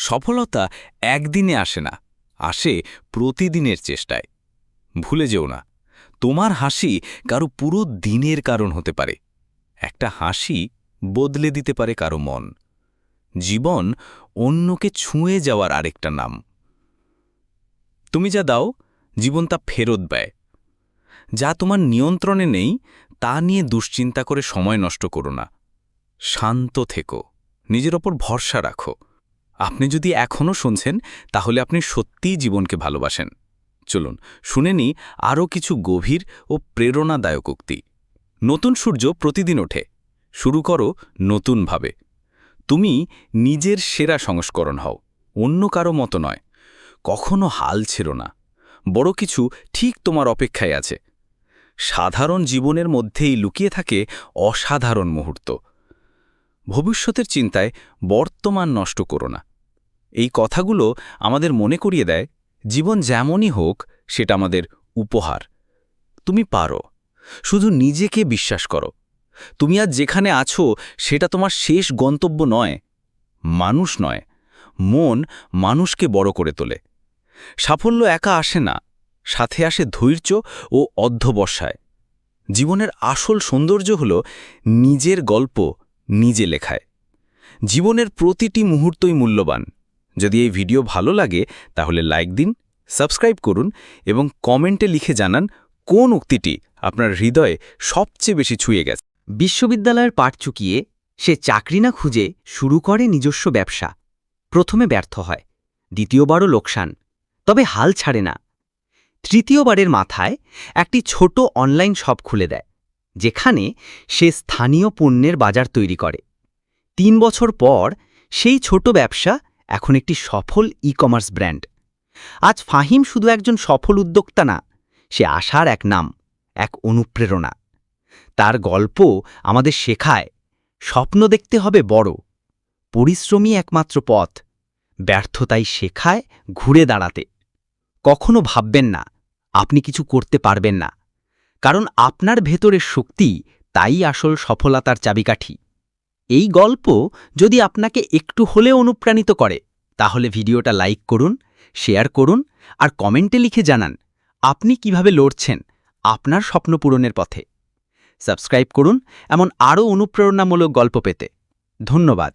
সফলতা একদিনে আসে না, আসে প্রতিদিনের চেষ্টায়। ভুলে যেও না, তোমার হাসি কারও পুরো দিনের কারণ হতে পারে। একটা হাসি বদলে দিতে পারে কারও মন। জীবন অন্যকে ছুঁয়ে যাওয়ার আরেকটা নাম। তুমি যা দাও, জীবন তা ফেরত দেয় যা তোমার নিয়ন্ত্রণে নেই, তা নিয়ে দুশ্চিন্তা করে সময় নষ্ট করো না। শান্ত থেকো, নিজের ওপর ভরসা রাখো। আপনি যদি এখনও শুনছেন, তাহলে আপনি সত্যিই জীবনকে ভালোবাসেন। চলুন, শুনে নি আরও কিছু গভীর ও প্রেরণাদায়ক উক্তি। নতুন সূর্য প্রতিদিন ওঠে। শুরু করো নতুনভাবে। তুমি নিজের সেরা সংস্করণ হও, অন্য কারও মতো নয়। কখনো হাল ছেড়ো না। বড় কিছু ঠিক তোমার অপেক্ষায় আছে। সাধারণ জীবনের মধ্যেই লুকিয়ে থাকে অসাধারণ মুহূর্ত। ভবিষ্যতের চিন্তায় বর্তমান নষ্ট করো না। এই কথাগুলো আমাদের মনে করিয়ে দেয়, জীবন যেমনই হোক, সেটা আমাদের উপহার। তুমি পারো, শুধু নিজেকে বিশ্বাস করো। তুমি আজ যেখানে আছো, সেটা তোমার শেষ গন্তব্য নয়, মানুষ নয়, মন মানুষকে বড় করে তোলে। সাফল্য একা আসে না, সাথে আসে ধৈর্য ও অধ্যবসায়। জীবনের আসল সৌন্দর্য হল নিজের গল্প নিজে লেখায়। জীবনের প্রতিটি মুহূর্তই মূল্যবান। যদি এই ভিডিও ভালো লাগে, তাহলে লাইক দিন, সাবস্ক্রাইব করুন এবং কমেন্টে লিখে জানান কোন উক্তিটি আপনার হৃদয়ে সবচেয়ে বেশি ছুঁয়ে গেছে। বিশ্ববিদ্যালয়ের পাঠ চুকিয়ে সে চাকরি না খুঁজে শুরু করে নিজস্ব ব্যবসা। প্রথমে ব্যর্থ হয়, দ্বিতীয়বারও লোকসান, তবে হাল ছাড়ে না। তৃতীয়বারের মাথায় একটি ছোট অনলাইন শপ খুলে দেয়, যেখানে সে স্থানীয় পণ্যের বাজার তৈরি করে। তিন বছর পর সেই ছোট ব্যবসা এখন একটি সফল ই কমার্স ব্র্যান্ড আজ ফাহিম শুধু একজন সফল উদ্যোক্তা না, সে আশার এক নাম, এক অনুপ্রেরণা। তার গল্প আমাদের শেখায়, স্বপ্ন দেখতে হবে বড় পরিশ্রমী একমাত্র পথ, ব্যর্থতাই শেখায় ঘুরে দাঁড়াতে। কখনো ভাববেন না, আপনি কিছু করতে পারবেন না, কারণ আপনার ভেতরের শক্তি তাই আসল সফলতার চাবিকাঠি। এই গল্প যদি আপনাকে একটু হলেও অনুপ্রাণিত করে, তাহলে ভিডিওটা লাইক করুন, শেয়ার করুন আর কমেন্টে লিখে জানান, আপনি কীভাবে লড়ছেন আপনার স্বপ্ন পূরণের পথে। সাবস্ক্রাইব করুন, এমন আরও অনুপ্রেরণামূলক গল্প পেতে। ধন্যবাদ।